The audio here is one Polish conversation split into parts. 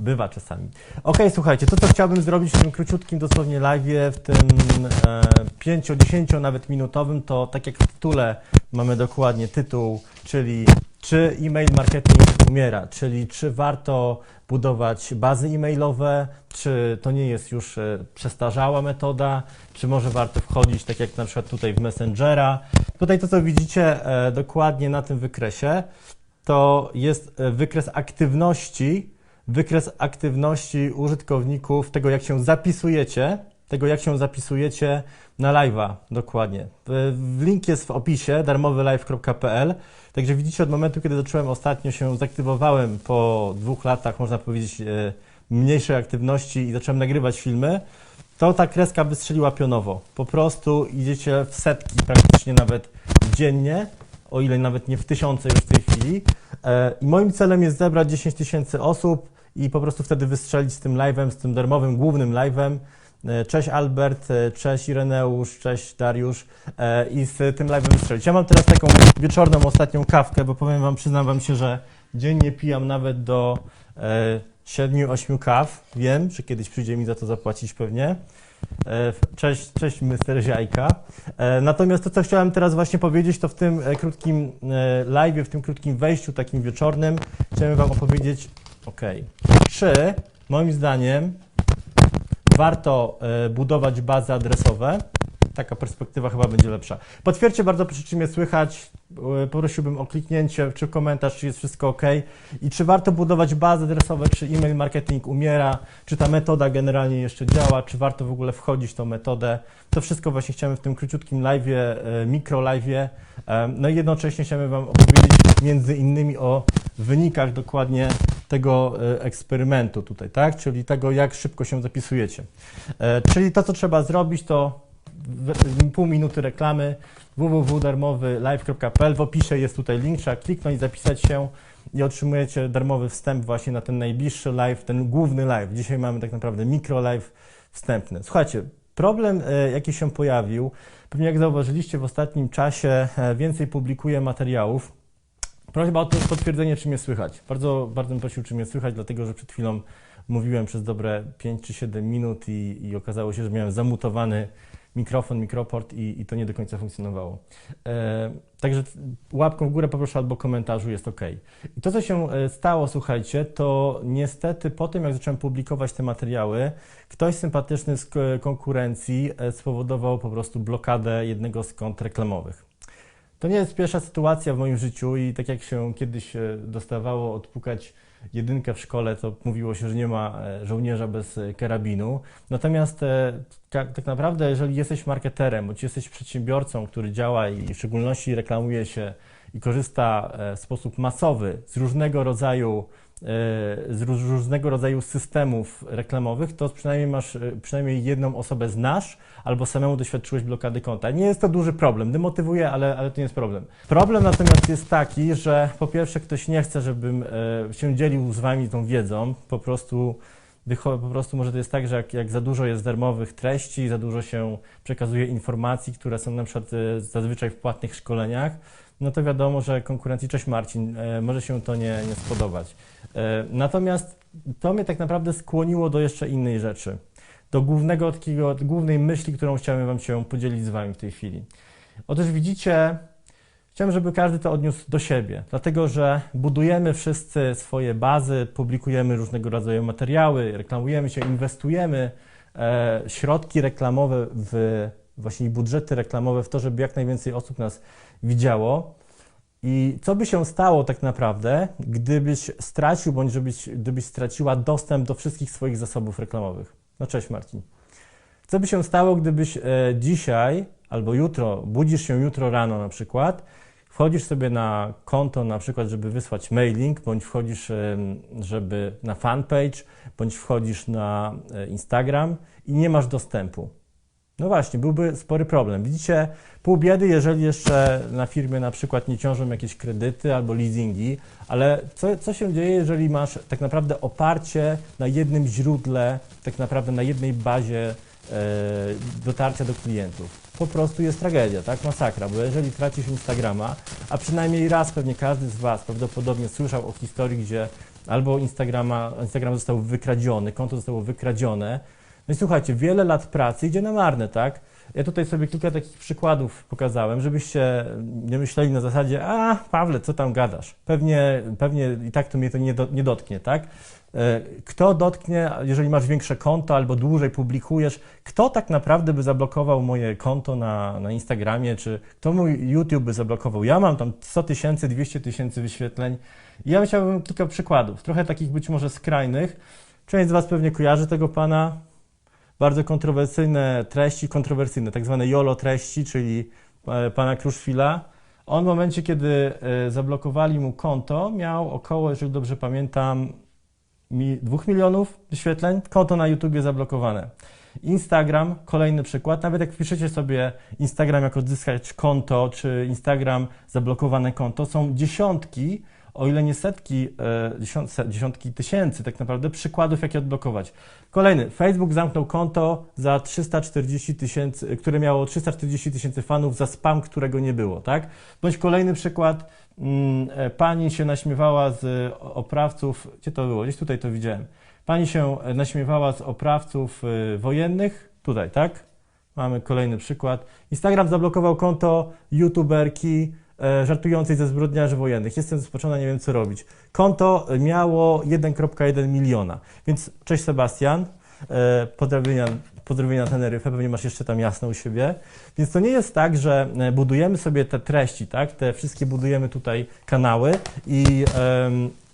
bywa czasami. Ok, słuchajcie, to co chciałbym zrobić w tym króciutkim dosłownie live, w tym e, 5, 10 nawet minutowym, to tak jak w tytule mamy dokładnie tytuł, czyli czy e-mail marketing umiera, czyli czy warto budować bazy e-mailowe, czy to nie jest już e, przestarzała metoda, czy może warto wchodzić tak jak na przykład tutaj w Messengera. Tutaj to co widzicie e, dokładnie na tym wykresie, to jest e, wykres aktywności, wykres aktywności użytkowników, tego jak się zapisujecie, tego jak się zapisujecie na live'a dokładnie. Link jest w opisie darmowylive.pl. Także widzicie od momentu, kiedy zacząłem ostatnio się zaktywowałem po dwóch latach, można powiedzieć, e, mniejszej aktywności i zacząłem nagrywać filmy, to ta kreska wystrzeliła pionowo. Po prostu idziecie w setki praktycznie nawet dziennie, o ile nawet nie w tysiące już w tej chwili. E, I moim celem jest zebrać 10 tysięcy osób i po prostu wtedy wystrzelić z tym live'em, z tym darmowym, głównym live'em. E, Cześć Albert, e, cześć Ireneusz, cześć Dariusz e, i z tym live'em wystrzelić. Ja mam teraz taką wieczorną ostatnią kawkę, bo powiem wam, przyznam wam się, że dziennie pijam nawet do e, 7-8 kaw. Wiem, że kiedyś przyjdzie mi za to zapłacić pewnie. Cześć, cześć Mr. Ziajka. Natomiast to, co chciałem teraz właśnie powiedzieć, to w tym krótkim e, live, w tym krótkim wejściu takim wieczornym, chciałem Wam opowiedzieć, ok, czy moim zdaniem warto e, budować bazy adresowe. Taka perspektywa chyba będzie lepsza. Potwierdźcie bardzo proszę, czy mnie słychać. E, Poprosiłbym o kliknięcie, czy komentarz, czy jest wszystko ok. I czy warto budować bazy adresowe, czy e-mail marketing umiera, czy ta metoda generalnie jeszcze działa, czy warto w ogóle wchodzić w tą metodę. To wszystko właśnie chciałem w tym króciutkim live'ie, e, mikro live'ie. No i jednocześnie chciałem Wam opowiedzieć między innymi o wynikach dokładnie tego e, eksperymentu tutaj, tak? Czyli tego, jak szybko się zapisujecie. E, Czyli to, co trzeba zrobić, to pół minuty reklamy www.darmowylive.pl W opisie jest tutaj link, trzeba kliknąć, zapisać się i otrzymujecie darmowy wstęp właśnie na ten najbliższy live, ten główny live. Dzisiaj mamy tak naprawdę mikro live wstępny. Słuchajcie, problem e, jaki się pojawił, pewnie jak zauważyliście w ostatnim czasie więcej publikuję materiałów. Prośba o to potwierdzenie, czy mnie słychać. Bardzo, bardzo bym prosił, czy mnie słychać, dlatego że przed chwilą mówiłem przez dobre 5 czy 7 minut i, i okazało się, że miałem zamutowany mikrofon, mikroport i, i to nie do końca funkcjonowało. E, także łapką w górę poproszę albo komentarzu, jest ok. I to, co się e, stało, słuchajcie, to niestety po tym, jak zacząłem publikować te materiały, ktoś sympatyczny z konkurencji e, spowodował po prostu blokadę jednego z kont reklamowych. To nie jest pierwsza sytuacja w moim życiu i tak jak się kiedyś e, dostawało odpukać jedynkę w szkole, to mówiło się, że nie ma e, żołnierza bez e, karabinu. Natomiast tak naprawdę, jeżeli jesteś marketerem, bądź jesteś przedsiębiorcą, który działa i w szczególności reklamuje się i korzysta w sposób masowy z różnego rodzaju z róż- różnego rodzaju systemów reklamowych, to przynajmniej masz, e, przynajmniej jedną osobę znasz, albo samemu doświadczyłeś blokady konta. Nie jest to duży problem, demotywuje, ale, ale to nie jest problem. Problem natomiast jest taki, że po pierwsze ktoś nie chce, żebym e, się dzielił z Wami tą wiedzą, po prostu po prostu może to jest tak, że jak, jak za dużo jest darmowych treści, za dużo się przekazuje informacji, które są na przykład e, zazwyczaj w płatnych szkoleniach, no to wiadomo, że konkurencji, cześć Marcin, e, może się to nie, nie spodobać. E, Natomiast to mnie tak naprawdę skłoniło do jeszcze innej rzeczy, do głównego takiego, głównej myśli, którą chciałem Wam się podzielić z Wami w tej chwili. Otóż widzicie, chciałem, żeby każdy to odniósł do siebie, dlatego że budujemy wszyscy swoje bazy, publikujemy różnego rodzaju materiały, reklamujemy się, inwestujemy e, środki reklamowe w właśnie budżety reklamowe w to, żeby jak najwięcej osób nas widziało. I co by się stało tak naprawdę, gdybyś stracił, bądź żebyś, gdybyś straciła dostęp do wszystkich swoich zasobów reklamowych? No cześć Marcin. Co by się stało, gdybyś e, dzisiaj albo jutro, budzisz się jutro rano na przykład, wchodzisz sobie na konto na przykład, żeby wysłać mailing, bądź wchodzisz, em, żeby na fanpage, bądź wchodzisz na e, Instagram i nie masz dostępu. No właśnie, byłby spory problem. Widzicie, pół biedy, jeżeli jeszcze na firmie na przykład nie ciążą jakieś kredyty albo leasingi, ale co, co się dzieje, jeżeli masz tak naprawdę oparcie na jednym źródle, tak naprawdę na jednej bazie e, dotarcia do klientów? Po prostu jest tragedia, tak? Masakra, bo jeżeli tracisz Instagrama, a przynajmniej raz pewnie każdy z Was prawdopodobnie słyszał o historii, gdzie albo Instagrama, Instagram został wykradziony, konto zostało wykradzione. No i słuchajcie, wiele lat pracy idzie na marne, tak? Ja tutaj sobie kilka takich przykładów pokazałem, żebyście nie myśleli na zasadzie, a Pawle, co tam gadasz? Pewnie, pewnie i tak to mnie to nie, do, nie dotknie, tak? E, Kto dotknie, jeżeli masz większe konto albo dłużej publikujesz, kto tak naprawdę by zablokował moje konto na, na Instagramie, czy kto mój YouTube by zablokował? Ja mam tam 100 tysięcy, 200 tysięcy wyświetleń. I ja chciałbym kilka przykładów, trochę takich być może skrajnych. Część z Was pewnie kojarzy tego pana. Bardzo kontrowersyjne treści, kontrowersyjne, tak zwane YOLO treści, czyli e, pana Kruszwila. On w momencie, kiedy e, zablokowali mu konto, miał około, jeżeli dobrze pamiętam, mi 2 milionów wyświetleń, konto na YouTubie zablokowane. Instagram, kolejny przykład, nawet jak wpiszecie sobie Instagram, jak odzyskać konto, czy Instagram, zablokowane konto, są dziesiątki, o ile nie setki, e, dziesiąt, se- dziesiątki tysięcy tak naprawdę przykładów, jak je odblokować. Kolejny, Facebook zamknął konto za 340 tysięcy, które miało 340 tysięcy fanów za spam, którego nie było, tak? Bądź kolejny przykład, mm, e, pani się naśmiewała z oprawców, gdzie to było? Gdzieś tutaj to widziałem. Pani się e, naśmiewała z oprawców wojennych, tutaj, tak? Mamy kolejny przykład. Instagram zablokował konto youtuberki żartującej ze zbrodniarzy wojennych. Jestem zespoczona, nie wiem co robić. Konto miało 1,1 miliona. Więc cześć Sebastian, e, pozdrowienia na Teneryfę, pewnie masz jeszcze tam jasno u siebie. Więc to nie jest tak, że e, budujemy sobie te treści, tak? Te wszystkie budujemy tutaj kanały i,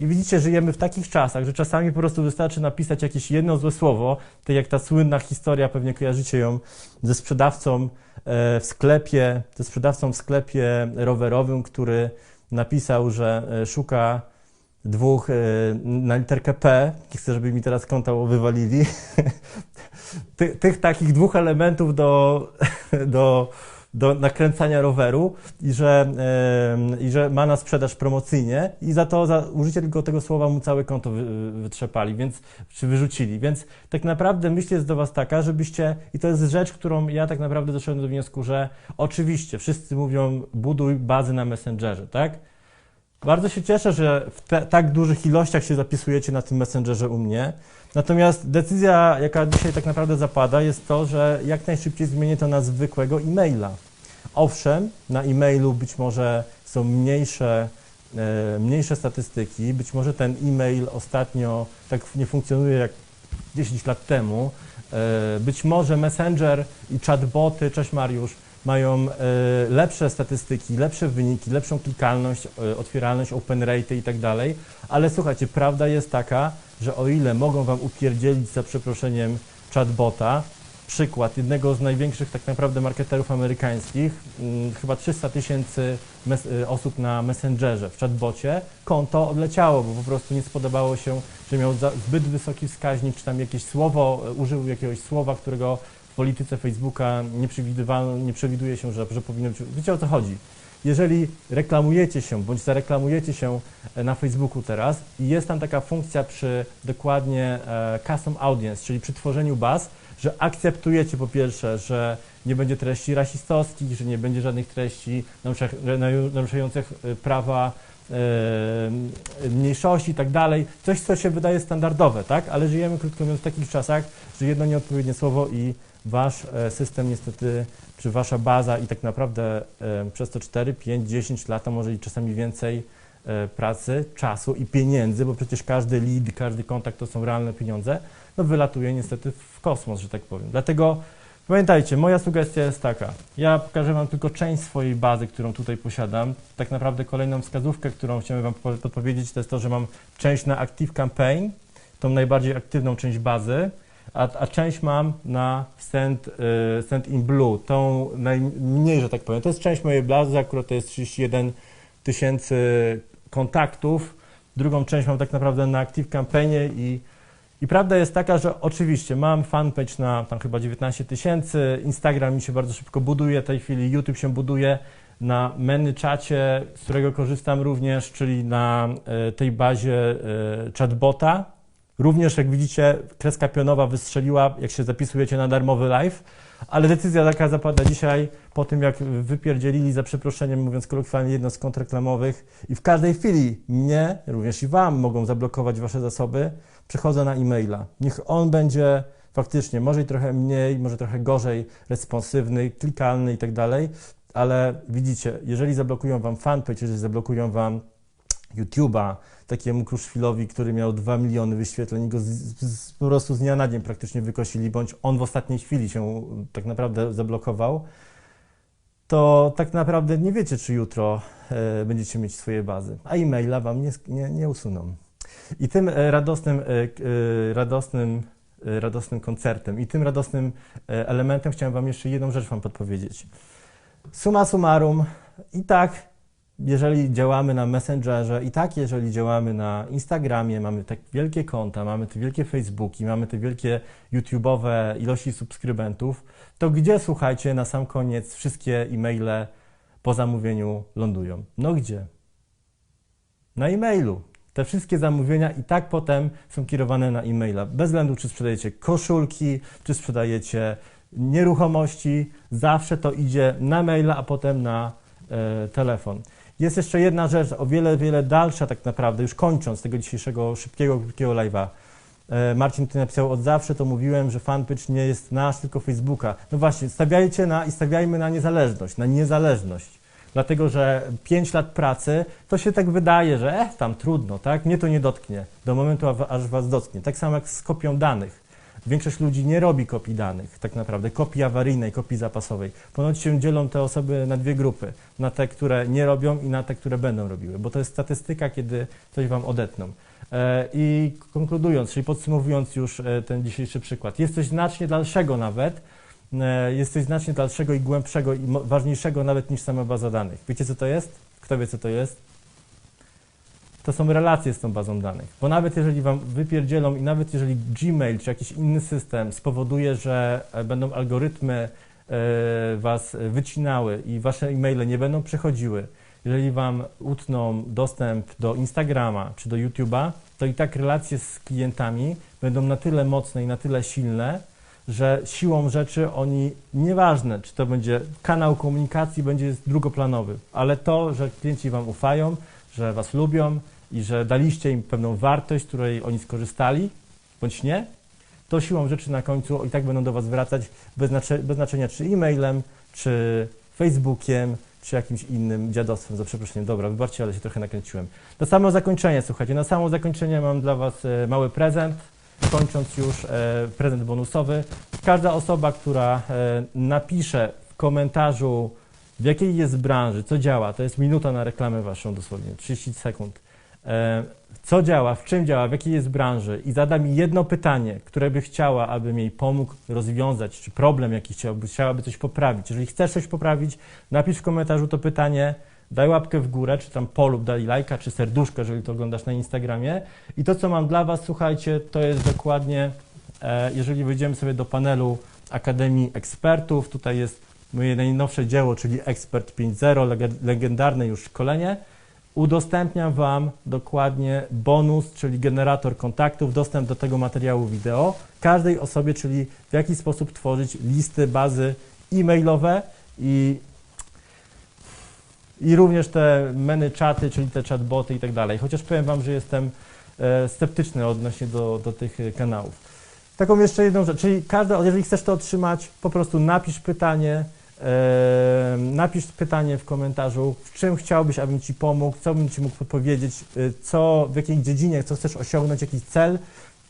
i widzicie, żyjemy w takich czasach, że czasami po prostu wystarczy napisać jakieś jedno złe słowo, tak jak ta słynna historia, pewnie kojarzycie ją ze sprzedawcą e, w sklepie, ze sprzedawcą w sklepie rowerowym, który napisał, że szuka dwóch e, na literkę P, chcę, żeby mi teraz konta wywalili, Ty, tych takich dwóch elementów do, do, do nakręcania roweru i że, em, i że ma na sprzedaż promocyjnie i za to, za użycie tylko tego słowa mu całe konto wy, wytrzepali, więc, czy wyrzucili. Więc tak naprawdę myśl jest do Was taka, żebyście, i to jest rzecz, którą ja tak naprawdę doszedłem do wniosku, że oczywiście wszyscy mówią buduj bazy na Messengerze, tak? Bardzo się cieszę, że w te, tak dużych ilościach się zapisujecie na tym Messengerze u mnie. Natomiast decyzja, jaka dzisiaj tak naprawdę zapada, jest to, że jak najszybciej zmienię to na zwykłego e-maila. Owszem, na e-mailu być może są mniejsze, e, mniejsze statystyki, być może ten e-mail ostatnio tak nie funkcjonuje jak 10 lat temu. E, być może Messenger i chatboty, cześć Mariusz, mają e, lepsze statystyki, lepsze wyniki, lepszą klikalność, e, otwieralność, open rate i tak dalej, ale słuchajcie, prawda jest taka, że o ile mogą Wam upierdzielić za przeproszeniem chatbota, przykład jednego z największych tak naprawdę marketerów amerykańskich, mm, chyba 300 tysięcy y, osób na Messengerze, w chatbocie, konto odleciało, bo po prostu nie spodobało się, że miał zbyt wysoki wskaźnik, czy tam jakieś słowo, użył jakiegoś słowa, którego polityce Facebooka nie, przewiduje się, że, że powinno być. Wiecie o co chodzi? Jeżeli reklamujecie się, bądź zareklamujecie się e, na Facebooku teraz i jest tam taka funkcja przy dokładnie e, custom audience, czyli przy tworzeniu baz, że akceptujecie po pierwsze, że nie będzie treści rasistowskich, że nie będzie żadnych treści narusza- naru- naruszających e, prawa mniejszości i tak dalej. Coś, co się wydaje standardowe, tak? Ale żyjemy, krótko mówiąc, w takich czasach, że jedno nieodpowiednie słowo i wasz e, system niestety, czy wasza baza i tak naprawdę e, przez to 4, 5, 10 lat, a może i czasami więcej e, pracy, czasu i pieniędzy, bo przecież każdy lead, każdy kontakt to są realne pieniądze, no wylatuje niestety w kosmos, że tak powiem. Dlatego pamiętajcie, moja sugestia jest taka, ja pokażę wam tylko część swojej bazy, którą tutaj posiadam. Tak naprawdę kolejną wskazówkę, którą chciałem wam po- podpowiedzieć, to jest to, że mam część na Active Campaign, tą najbardziej aktywną część bazy, a, a część mam na Send, y, send in Blue, tą najmniej, że tak powiem. To jest część mojej bazy, akurat to jest 31 tysięcy kontaktów. Drugą część mam tak naprawdę na Active Campaignie i, i prawda jest taka, że oczywiście mam fanpage na tam chyba 19 tysięcy, Instagram mi się bardzo szybko buduje, w tej chwili YouTube się buduje na ManyChacie, z którego korzystam również, czyli na e, tej bazie e, chatbota, Również, jak widzicie, kreska pionowa wystrzeliła, jak się zapisujecie na darmowy live, ale decyzja taka zapada dzisiaj, po tym jak wypierdzielili, za przeproszeniem mówiąc kolokwialnie, jedno z kont reklamowych i w każdej chwili mnie, również i Wam mogą zablokować Wasze zasoby, przechodzę na e-maila. Niech on będzie faktycznie, może i trochę mniej, może trochę gorzej, responsywny, klikalny i tak dalej, ale widzicie, jeżeli zablokują Wam fanpage, jeżeli zablokują Wam YouTube'a, takiemu Kruszwilowi, który miał 2 miliony wyświetleń, go z, z, po prostu z dnia na dzień praktycznie wykosili, bądź on w ostatniej chwili się tak naprawdę zablokował, to tak naprawdę nie wiecie, czy jutro e, będziecie mieć swoje bazy, a e-maila Wam nie, nie, nie usuną. I tym e, radosnym, e, e, radosnym, radosnym koncertem i tym radosnym elementem chciałem Wam jeszcze jedną rzecz Wam podpowiedzieć. Summa summarum, i tak jeżeli działamy na Messengerze i tak, jeżeli działamy na Instagramie, mamy tak wielkie konta, mamy te wielkie Facebooki, mamy te wielkie YouTube'owe ilości subskrybentów, to gdzie, słuchajcie, na sam koniec wszystkie e-maile po zamówieniu lądują? No gdzie? Na e-mailu. Te wszystkie zamówienia i tak potem są kierowane na e-maila. Bez względu, czy sprzedajecie koszulki, czy sprzedajecie nieruchomości, zawsze to idzie na maila, a potem na e, telefon. Jest jeszcze jedna rzecz, o wiele, wiele dalsza tak naprawdę, już kończąc tego dzisiejszego szybkiego, krótkiego live'a. E, Marcin tutaj napisał, od zawsze to mówiłem, że fanpage nie jest nasz, tylko Facebooka. No właśnie, stawiajcie na i stawiajmy na niezależność, na niezależność. Dlatego, że 5 lat pracy, to się tak wydaje, że eh, tam trudno, tak? Mnie to nie dotknie, do momentu, aż was dotknie. Tak samo jak z kopią danych. Większość ludzi nie robi kopii danych, tak naprawdę, kopii awaryjnej, kopii zapasowej. Ponoć się dzielą te osoby na dwie grupy, na te, które nie robią i na te, które będą robiły, bo to jest statystyka, kiedy coś wam odetną. E, I konkludując, czyli podsumowując już e, ten dzisiejszy przykład, jest coś znacznie dalszego nawet, e, jest coś znacznie dalszego i głębszego i ważniejszego nawet niż sama baza danych. Wiecie co to jest? Kto wie co to jest? To są relacje z tą bazą danych. Bo nawet jeżeli wam wypierdzielą i nawet jeżeli Gmail czy jakiś inny system spowoduje, że e, będą algorytmy e, was wycinały i wasze e-maile nie będą przechodziły, jeżeli wam utną dostęp do Instagrama czy do YouTube'a, to i tak relacje z klientami będą na tyle mocne i na tyle silne, że siłą rzeczy oni, nieważne czy to będzie kanał komunikacji, będzie drugoplanowy, ale to, że klienci wam ufają, że was lubią i że daliście im pewną wartość, której oni skorzystali, bądź nie, to siłą rzeczy na końcu i tak będą do was wracać bez, bez znaczenia czy e-mailem, czy Facebookiem, czy jakimś innym dziadostwem, za przeproszeniem. Dobra, wybaczcie, ale się trochę nakręciłem. Na samo zakończenie, słuchajcie, na samo zakończenie mam dla was e, mały prezent. Kończąc już e, prezent bonusowy. Każda osoba, która e, napisze w komentarzu, w jakiej jest branży, co działa, to jest minuta na reklamę waszą dosłownie, 30 sekund. E, co działa, w czym działa, w jakiej jest branży i zada mi jedno pytanie, które by chciała, abym jej pomógł rozwiązać, czy problem jaki chciałby, chciałaby coś poprawić. Jeżeli chcesz coś poprawić, napisz w komentarzu to pytanie, daj łapkę w górę, czy tam polub, daj lajka, czy serduszko, jeżeli to oglądasz na Instagramie. I to, co mam dla Was, słuchajcie, to jest dokładnie, e, jeżeli wejdziemy sobie do panelu Akademii Ekspertów, tutaj jest moje najnowsze dzieło, czyli Ekspert 5.0, leg- legendarne już szkolenie. Udostępniam Wam dokładnie bonus, czyli generator kontaktów, dostęp do tego materiału wideo każdej osobie, czyli w jaki sposób tworzyć listy, bazy e-mailowe i, i również te meny czaty, czyli te chatboty i tak dalej. Chociaż powiem Wam, że jestem e, sceptyczny odnośnie do, do tych e, kanałów. Taką jeszcze jedną rzecz, czyli każda, jeżeli chcesz to otrzymać, po prostu napisz pytanie, napisz pytanie w komentarzu, w czym chciałbyś, abym Ci pomógł, co bym Ci mógł podpowiedzieć, e, co, w jakiej dziedzinie, co chcesz osiągnąć, jakiś cel,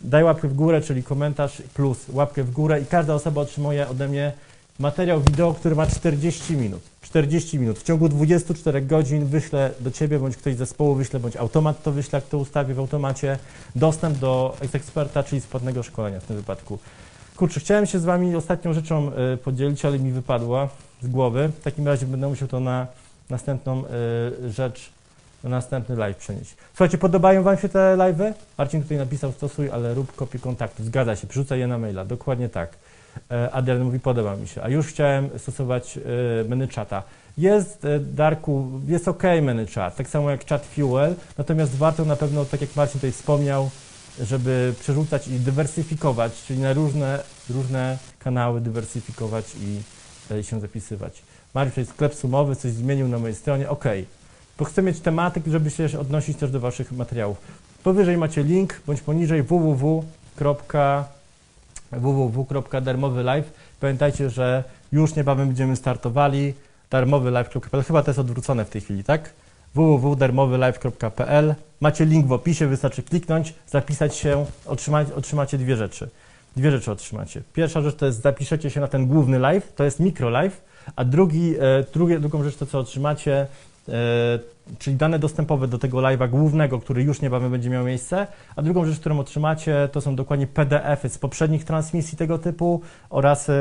daj łapkę w górę, czyli komentarz plus łapkę w górę i każda osoba otrzymuje ode mnie materiał wideo, który ma 40 minut. 40 minut. W ciągu 24 godzin wyślę do Ciebie, bądź ktoś z zespołu wyśle, bądź automat to wyśle, jak to ustawię w automacie, dostęp do eksperta, czyli spłatnego szkolenia w tym wypadku. Kurczę, chciałem się z Wami ostatnią rzeczą y, podzielić, ale mi wypadła z głowy. W takim razie będę musiał to na następną y, rzecz, na następny live przenieść. Słuchajcie, podobają Wam się te live'y? Marcin tutaj napisał stosuj, ale rób kopię kontaktu. Zgadza się, przerzucaj je na maila. Dokładnie tak. E, Adrian mówi, podoba mi się. A już chciałem stosować e, menu czata. Jest, e, Darku, jest ok menu chat, tak samo jak chat fuel, natomiast warto na pewno, tak jak Marcin tutaj wspomniał, żeby przerzucać i dywersyfikować, czyli na różne, różne kanały dywersyfikować i się zapisywać. Mariusz, jest sklep sumowy, coś zmienił na mojej stronie, ok. Bo chcę mieć tematyk, żeby się odnosić też do Waszych materiałów. Powyżej macie link, bądź poniżej www. Pamiętajcie, że już niebawem będziemy startowali darmowylive.pl. Chyba to jest odwrócone w tej chwili, tak? www.darmowylive.pl. Macie link w opisie, wystarczy kliknąć, zapisać się, otrzymać, otrzymacie dwie rzeczy. Dwie rzeczy otrzymacie. Pierwsza rzecz to jest zapiszecie się na ten główny live, to jest mikro live, a drugi, e, drugie, drugą rzecz to co otrzymacie, e, czyli dane dostępowe do tego live'a głównego, który już niebawem będzie miał miejsce, a drugą rzecz, którą otrzymacie, to są dokładnie PDF-y z poprzednich transmisji tego typu oraz e,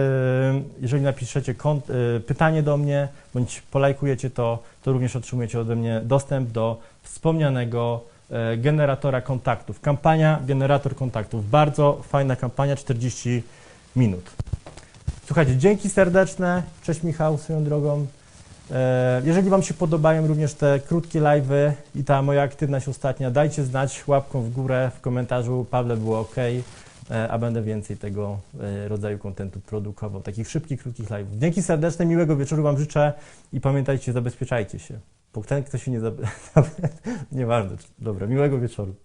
jeżeli napiszecie kont- e, pytanie do mnie, bądź polajkujecie to, to również otrzymujecie ode mnie dostęp do wspomnianego generatora kontaktów. Kampania Generator Kontaktów. Bardzo fajna kampania, 40 minut. Słuchajcie, dzięki serdeczne. Cześć Michał, swoją drogą. E, Jeżeli Wam się podobają również te krótkie live'y i ta moja aktywność ostatnia, dajcie znać łapką w górę w komentarzu. Pawle było ok, a będę więcej tego e, rodzaju kontentu produkował, takich szybkich, krótkich live'ów. Dzięki serdeczne, miłego wieczoru Wam życzę i pamiętajcie, zabezpieczajcie się. Bo ten, kto się nie... Nieważne. Dobra, miłego wieczoru.